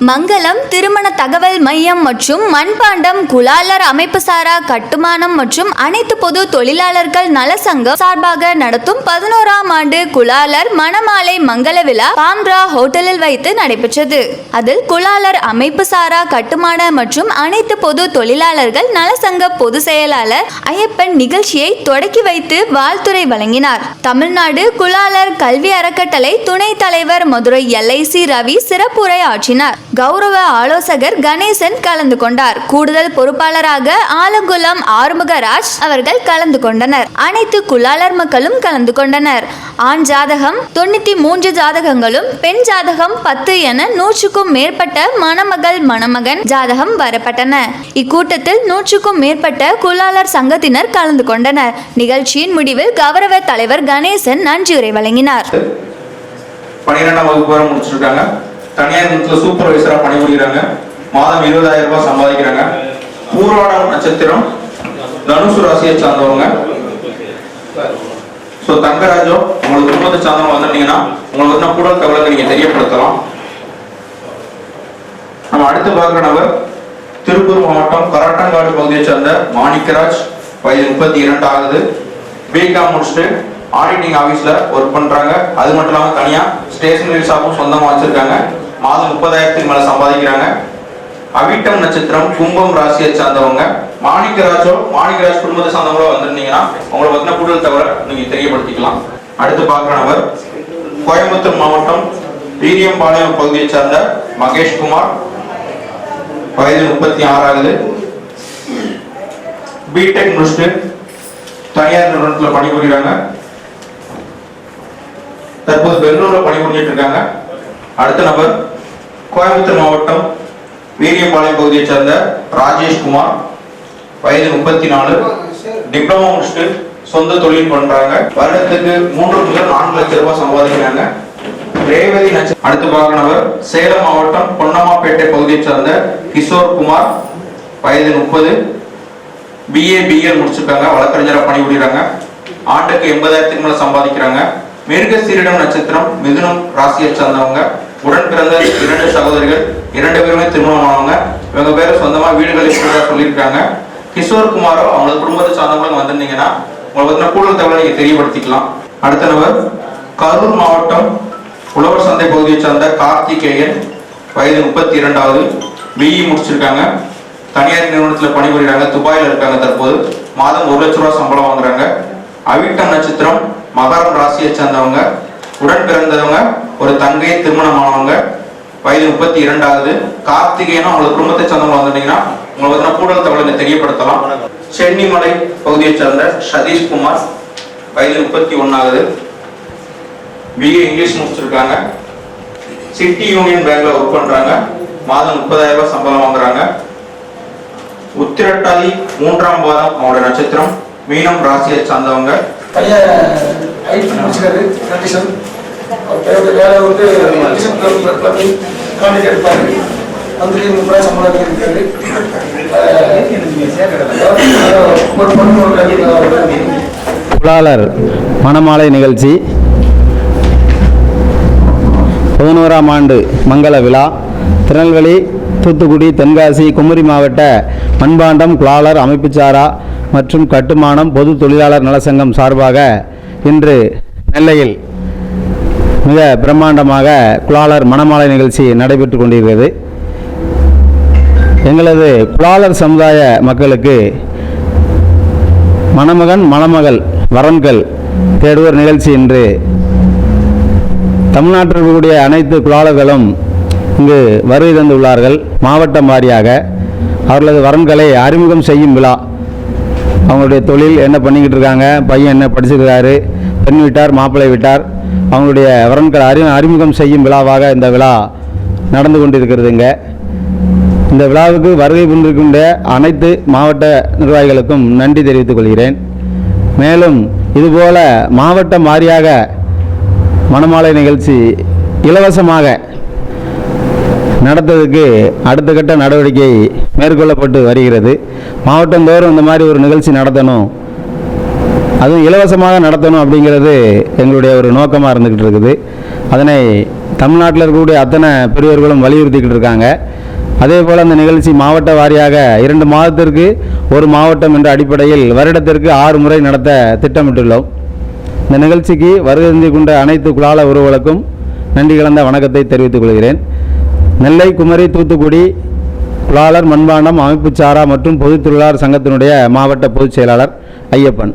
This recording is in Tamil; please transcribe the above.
மங்களம் திருமண தகவல் மையம் மற்றும் மண்பாண்டம் குலாலர் அமைப்பு சாரா கட்டுமானம் மற்றும் அனைத்து பொது தொழிலாளர்கள் நல சங்கம் சார்பாக நடத்தும் பதினோராம் ஆண்டு குலாலர் மணமாலை மங்கள விழா பாம்ரா ஹோட்டலில் வைத்து நடைபெற்றது. அதில் குலாலர் அமைப்பு சாரா கட்டுமான மற்றும் அனைத்து பொது தொழிலாளர்கள் நல சங்க பொதுச் செயலாளர் ஐயப்பன் நிகழ்ச்சியை தொடக்கி வைத்து வாழ்த்துரை வழங்கினார். தமிழ்நாடு குலாலர் கல்வி அறக்கட்டளை துணைத் தலைவர் மதுரை எல்ஐசி ரவி சிறப்புரை ஆற்றினார். கௌரவ ஆலோசகர் கணேசன் கலந்து கொண்டார். கூடுதல் பொறுப்பாளராக ஆலங்குளம் ஆறுமுகராஜ் அவர்கள் கலந்து கொண்டனர். அனைத்து குலாளர் மக்களும் கலந்து கொண்டனர். ஆண் ஜாதகம் தொண்ணூத்தி மூன்று ஜாதகங்களும் பெண் ஜாதகம் பத்து என நூற்றுக்கும் மேற்பட்ட மணமகள் மணமகன் ஜாதகம் வரப்பட்டன. இக்கூட்டத்தில் நூற்றுக்கும் மேற்பட்ட குலாளர் சங்கத்தினர் கலந்து கொண்டனர். நிகழ்ச்சியின் முடிவில் கௌரவ தலைவர் கணேசன் நன்றியுரை வழங்கினார். பன்னிரெண்டாம் வகுப்பு வரை முடிச்சிருக்காங்க. தனியார் நிறுவனத்தில் சூப்பர்வைசரா பணிபுரிகிறாங்க மாதம் இருபதாயிரம் ரூபாய் சம்பாதிக்கிறாங்க. பூர்வாடம் நட்சத்திரம் தனுசு ராசியை சார்ந்தவங்க. ஸோ தங்கராஜோ உங்களுக்கு குடும்பத்தை சார்ந்தவங்க வந்துட்டீங்கன்னா உங்களுக்கு வந்து கூட கவலை நீங்க தெரியப்படுத்தலாம். நம்ம அடுத்து பார்க்குற நபர் திருப்பூர் மாவட்டம் கராட்டங்காடு பகுதியை சேர்ந்த மாணிக்கராஜ். வயது முப்பத்தி இரண்டு ஆகுது. பிகாம் முடிச்சுட்டு ஆடிட்டிங் ஆஃபீஸில் ஒர்க் பண்ணுறாங்க அது மட்டும் இல்லாமல் தனியாக ஸ்டேஷனரி ஷாப்பும் சொந்தமாக வச்சுருக்காங்க. மாதம் முப்பதாயிரத்துக்கு மேலே சம்பாதிக்கிறாங்க. அவிட்டம் நட்சத்திரம் கும்பம் ராசியை சார்ந்தவங்க. மாணிக்கராஜோ மாணிக்கராஜ் குடும்பத்தை சார்ந்தவங்களோ வந்திருந்தீங்கன்னா உங்களை பற்றின கூடுதல் தவிர நீங்கள் தெரியப்படுத்திக்கலாம். அடுத்து பார்க்குற நபர் கோயம்புத்தூர் மாவட்டம் வீரியம்பாளையம் பகுதியை சார்ந்த மகேஷ்குமார். வயது முப்பத்தி ஆறாகுது பிடெக் முடிச்சுட்டு தனியார் நிறுவனத்தில் பணிபுரிகிறாங்க தற்போது பெங்களூர்ல பணிபுரிஞ்சிட்டு இருக்காங்க. அடுத்த நபர் கோயம்புத்தூர் மாவட்டம் வீரியம்பாளையம் பகுதியை சேர்ந்த ராஜேஷ்குமார் வயது முப்பத்தி நாலு டிப்ளமோ முடிச்சுட்டு சொந்த தொழில் பண்றாங்க. வருடத்துக்கு மூன்று முதல் நான்கு லட்சம் ரூபாய் சம்பாதிக்கிறாங்க. ரேவதி நட்ச- அடுத்து பார்க்க சேலம் மாவட்டம் பொன்னம்மாப்பேட்டை பகுதியை சேர்ந்த கிஷோர் குமார். வயது முப்பது. பிஏ பிஎல் முடிச்சிருக்காங்க. வழக்கறிஞராக பணிபுரிகிறாங்க ஆண்டுக்கு எண்பதாயிரத்துக்கு மேலே சம்பாதிக்கிறாங்க. மிருகசீரிடம் நட்சத்திரம் மிதுனம் ராசியை சார்ந்தவங்க. உடன் பிறந்த இரண்டு சகோதரிகள் இரண்டு பேருமே திருமணமானவங்க. இவங்க பேர் சொந்தமா வீடுகள் இருக்கிறதா சொல்லியிருக்காங்க. கிஷோர் குமாரோ அவங்களோட குடும்பத்தை சார்ந்தவங்களும் வந்திருந்தீங்கன்னா உங்களை பத்தின கூடுதல் தகவலை நீங்க தெரியப்படுத்திக்கலாம். அடுத்த நபர் கரூர் மாவட்டம் உழவர் சந்தை பகுதியை சார்ந்த கார்த்திகேயன். வயது முப்பத்தி இரண்டாவது பிஇ முடிச்சிருக்காங்க. தனியார் நிறுவனத்தில் பணிபுரிகிறாங்க துபாயில் இருக்காங்க தற்போது. மாதம் ஒரு லட்ச ரூபாய் சம்பளம் வாங்குறாங்க. அவிட்டம் நட்சத்திரம் மகரம் ராசியை சேர்ந்தவங்க. உடன் பிறந்தவங்க ஒரு தங்கை திருமணமானவங்க. வயது முப்பத்தி இரண்டாவது கார்த்திகேயனும் அவங்க குடும்பத்தை சேர்ந்தவங்க வந்துட்டீங்கன்னா உங்களை பத்தின கூடுதல் தகவலை தெரியப்படுத்தலாம். சென்னிமலை பகுதியை சேர்ந்த சதீஷ்குமார் வயது முப்பத்தி ஒன்றாவது பிஏ இங்கிலீஷ் முடிச்சிருக்காங்க. சிட்டி யூனியன் பேங்க்ல ஒர்க் பண்றாங்க. மாதம் முப்பதாயிரம் ரூபாய் சம்பளம் வாங்குறாங்க. உத்திரட்டாதி மூன்றாம் பாதம் அவங்களோட நட்சத்திரம். மீனம் ராசியை சார்ந்தவங்க. பையன் ஐடி முடிச்சுக்காரு கண்டிஷன் வேலை வந்து சம்பளம் இருக்காரு ஒரு பொண்ணு மணமாலை நிகழ்ச்சி. பதினோராம் ஆண்டு மங்கள விழா. திருநெல்வேலி தூத்துக்குடி தென்காசி குமரி மாவட்ட மண்பாண்டம் குலாளர் அமைப்புச்சாரா மற்றும் கட்டுமானம் பொது தொழிலாளர் நலசங்கம் சார்பாக இன்று நெல்லையில் மிக பிரம்மாண்டமாக குலாலர் மணமாலை நிகழ்ச்சி நடைபெற்று கொண்டிருக்கிறது. எங்களது குலாலர் சமுதாய மக்களுக்கு மணமகன் மணமகள் வரன்கள் தேடுவோர் நிகழ்ச்சி இன்று தமிழ்நாட்டில் இருக்கக்கூடிய அனைத்து குலாலர்களும் இங்கு வருகை தந்துள்ளார்கள். மாவட்டம் வாரியாக அவர்களது வரன்களை அறிமுகம் செய்யும் விழா. அவங்களுடைய தொழில் என்ன பண்ணிக்கிட்டு இருக்காங்க பையன் என்ன படிச்சிருக்காரு பெண் விட்டார் மாப்பிள்ளை விட்டார் அவங்களுடைய வரன்கள் அறி அறிமுகம் செய்யும் விழாவாக இந்த விழா நடந்து கொண்டிருக்கிறதுங்க இந்த விழாவுக்கு வருகை புரிந்திருக்கின்ற அனைத்து மாவட்ட நிர்வாகிகளுக்கும் நன்றி தெரிவித்துக் கொள்கிறேன். மேலும் இதுபோல மாவட்டம் வாரியாக மணமாலை நிகழ்ச்சி இலவசமாக நடத்துவதற்கு அடுத்த கட்ட நடவடிக்கை மேற்கொள்ளப்பட்டு வருகிறது. மாவட்டந்தோறும் இந்த மாதிரி ஒரு நிகழ்ச்சி நடத்தணும். அதுவும் இலவசமாக நடத்தணும் அப்படிங்கிறது எங்களுடைய ஒரு நோக்கமாக இருந்துக்கிட்டு இருக்குது. அதனை தமிழ்நாட்டில் இருக்கக்கூடிய அத்தனை பெரியவர்களும் வலியுறுத்திக்கிட்டு இருக்காங்க. அதே போல் அந்த நிகழ்ச்சி மாவட்ட வாரியாக இரண்டு மாதத்திற்கு ஒரு மாவட்டம் என்ற அடிப்படையில் வருடத்திற்கு ஆறு முறை நடத்த திட்டமிட்டுள்ளோம். இந்த நிகழ்ச்சிக்கு வருகை கொண்ட அனைத்து குலால உறவுகளுக்கும் நன்றி கலந்த வணக்கத்தை தெரிவித்துக் கொள்கிறேன். நெல்லை குமரி தூத்துக்குடி குழாளர் மண்பாண்டம் அமைப்புச்சாரா மற்றும் பொதுத் தொழிலாளர் சங்கத்தினுடைய மாவட்ட பொதுச் செயலாளர் ஐயப்பன்.